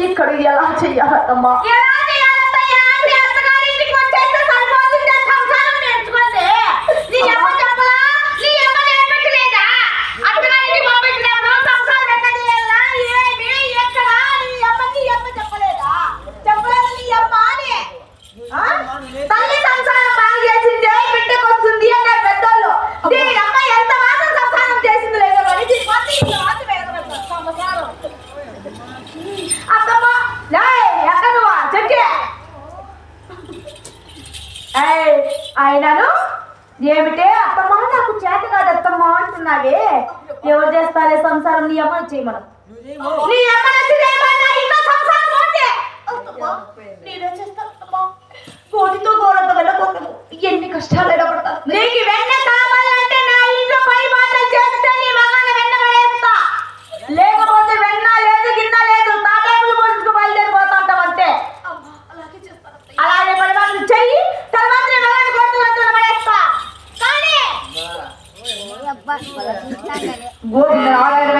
தீக்கடை எல்லாம் செய்யாதம்மா ఆయనను ఏమిటే అత్తమ్మ? నాకు చేత కాదు అత్తమ్మ అంటున్నావే. ఎవరు చేస్తారే సంసారం? నీ అమ్మ చేయమను నీ అమ్మ నేనే చేస్తాను కోటితో గోరంతో వెళ్ళకూడదు ఎన్ని కష్టాలు ಅಯ್ಯಪ್ಪ ನಾರಾಯಣ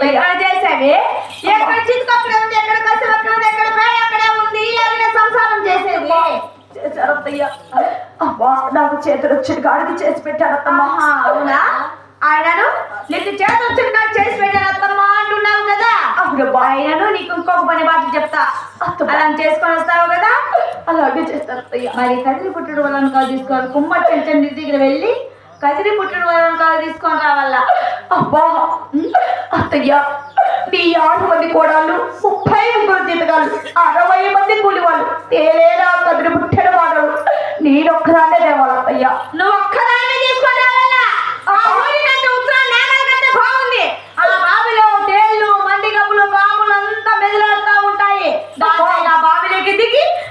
చేసావి ఎక్కడ చితుకు అక్కడే ఉంది ఎక్కడ కసి అక్కడ ఉంది ఎక్కడ అక్కడే ఉంది ఇలాగనే సంసారం చేసేది. చేశారు అత్తయ్య అబ్బా నాకు చేతులు వచ్చిన గాడికి చేసి పెట్టారు అత్తమ్మ. ఆహా, అవునా? ఆయనను నీకు చేతి వచ్చిన నాకు చేసి పెట్టాను అత్తమ్మ అంటున్నావు కదా? అవునబ్బా. ఆయనను నీకు ఇంకొక పని మాటలు చెప్తా. అలా చేసుకొని వస్తావు కదా? అలాగే చేస్తారు మరి కదిరి పుట్టుడు వలన కాదు తీసుకోవాలి. కుమ్మటి పెంచండి దగ్గర వెళ్ళి కదిరి పుట్టుడు వలన కాదు తీసుకొని రావాలా? అబ్బా. అత్తయ్య నీ ఆరు మంది కోడాలు ముప్పై ముగ్గురు జీతగాలు అరవై మంది కూలి వాళ్ళు తేలేరా కదిరి పుట్టెడు వాడలు నేనొక్కదాన్నే తేవాలి అత్తయ్య నువ్వు ఒక్కదాన్ని